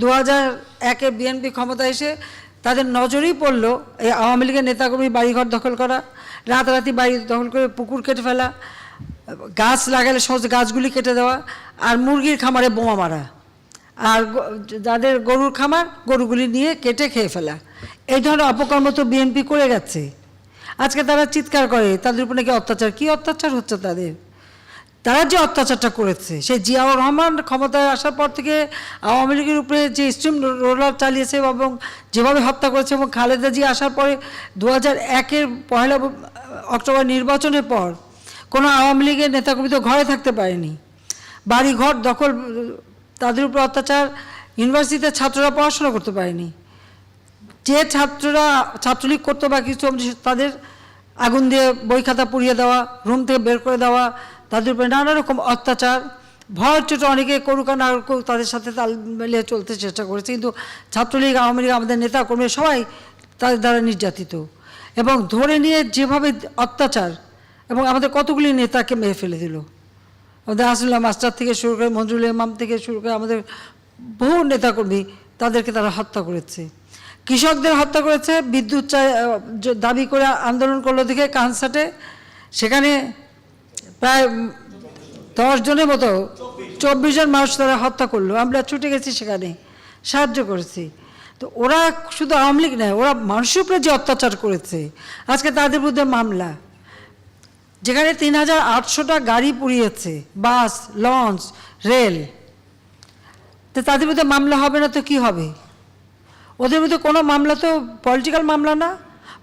দু হাজার একে বিএনপি ক্ষমতা এসে তাদের নজরেই পড়ল এই আওয়ামী লীগের নেতাকর্মী বাড়িঘর দখল করা, রাতারাতি বাড়ি দখল করে পুকুর কেটে ফেলা, গাছ লাগালে সহজ গাছগুলি কেটে দেওয়া আর মুরগির খামারে বোমা মারা। আর যাদের গরুর খামার গরুগুলি নিয়ে কেটে খেয়ে ফেলা। এই ধরনের অপকর্ম তো বিএনপি করে গেছে। আজকে তারা চিৎকার করে, তাদের উপর নাকি অত্যাচার। কী অত্যাচার হচ্ছে তাদের? তারা যে অত্যাচারটা করেছে, সেই জিয়াউর রহমান ক্ষমতায় আসার পর থেকে আওয়ামী লীগের উপরে যে স্ট্রিম রোলার চালিয়েছে এবং যেভাবে হত্যা করেছে এবং খালেদা জি আসার পরে দু হাজার একের পয়লা অক্টোবর নির্বাচনের পর কোনো আওয়ামী লীগের নেতাকর্মী তো ঘরে থাকতে পারেনি। বাড়ি ঘর দখল, তাদের উপর অত্যাচার, ইউনিভার্সিটিতে ছাত্ররা পড়াশোনা করতে পারেনি। যে ছাত্ররা ছাত্রলীগ করতো বা কিছু, তাদের আগুন দিয়ে বই খাতা পুড়িয়ে দেওয়া, রুম থেকে বের করে দেওয়া, তাদের উপরে নানা রকম অত্যাচার। ভয় ছোট অনেকে করুক না করুক, তাদের সাথে তাল মিলিয়ে চলতে চেষ্টা করেছে। কিন্তু ছাত্রলীগ, আওয়ামী লীগ, আমাদের নেতা কর্মী সবাই তাদের দ্বারা নির্যাতিত। এবং ধরে নিয়ে যেভাবে অত্যাচার এবং আমাদের কতগুলি নেতাকে মেরে ফেলে দিল। আমাদের আসুল্লাহ মাস্টার থেকে শুরু করে মঞ্জুরুল ইমাম থেকে শুরু করে আমাদের বহু নেতাকর্মী তাদেরকে তারা হত্যা করেছে। কৃষকদের হত্যা করেছে, বিদ্যুৎ দাবি করে আন্দোলন করল দিকে কানসাটে। সেখানে প্রায় দশ জনের মতো, চব্বিশ জন মানুষ তারা হত্যা করল। আমরা ছুটে গেছি সেখানে, সাহায্য করেছি। তো ওরা শুধু আওয়ামী লীগ নয়, ওরা মানুষের উপরে যে অত্যাচার করেছে, আজকে তাদের বিরুদ্ধে মামলা। যেখানে তিন হাজার আটশোটা গাড়ি পুড়িয়েছে, বাস, লঞ্চ, রেল। তো তাদের বিরুদ্ধে মামলা হবে না তো কি হবে? ওদের মধ্যে কোনো মামলা তো পলিটিক্যাল মামলা না,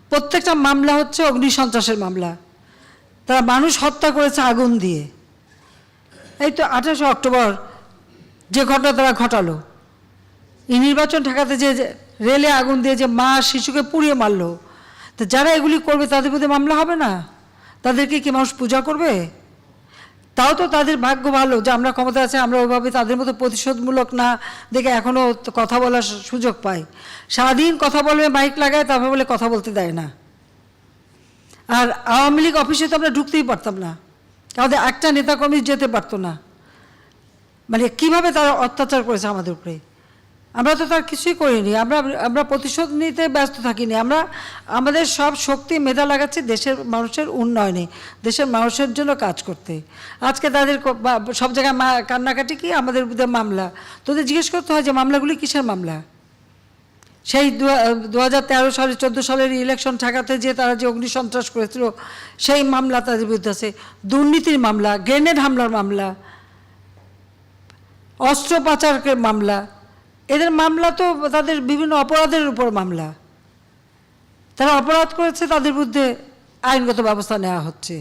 প্রত্যেকটা মামলা হচ্ছে অগ্নিসন্ত্রাসের মামলা। তারা মানুষ হত্যা করেছে আগুন দিয়ে। এই তো আঠাশে অক্টোবর যে ঘটনা তারা ঘটালো। এই নির্বাচন ঠেকাতে যে রেলে আগুন দিয়ে যে মা শিশুকে পুড়িয়ে মারলো, তো যারা এগুলি করবে তাদের বিরুদ্ধে মামলা হবে না? তাদেরকে কি মানুষ পূজা করবে? তাও তো তাদের ভাগ্য ভালো যে আমরা ক্ষমতা আছে, আমরা ওইভাবে তাদের মতো প্রতিশোধমূলক না দেখে এখনও কথা বলার সুযোগ পাই। সারাদিন কথা বলবে, মাইক লাগায়, তারপর বলে কথা বলতে দেয় না। আর আওয়ামী লীগ অফিসে তো আমরা ঢুকতেই পারতাম না। আমাদের একটা নেতাকর্মী যেতে পারতো না। মানে কীভাবে তারা অত্যাচার করেছে আমাদের উপরে? আমরা তো তার কিছুই করিনি। আমরা আমরা প্রতিশোধ নিতে ব্যস্ত থাকিনি। আমরা, আমাদের সব শক্তি মেধা লাগাচ্ছি দেশের মানুষের উন্নয়নে, দেশের মানুষের জন্য কাজ করতে। আজকে তাদের সব জায়গায় মা, কান্নাকাটি কি? আমাদের বিরুদ্ধে মামলা। তোদের জিজ্ঞেস করতে হয় যে মামলাগুলি কিসের মামলা? সেই দু হাজার তেরো সালে, চোদ্দ সালের ইলেকশন ঠেকাতে যে তারা যে অগ্নিসন্ত্রাস করেছিল, সেই মামলা তাদের বিরুদ্ধে আছে। দুর্নীতির মামলা গ্রেনেড হামলার মামলা অস্ত্র পাচারের মামলা এদের মামলা তো তাদের বিভিন্ন অপরাধের উপর মামলা। তারা অপরাধ করেছে, তাদের বিরুদ্ধে আইনগত ব্যবস্থা নেওয়া হচ্ছে।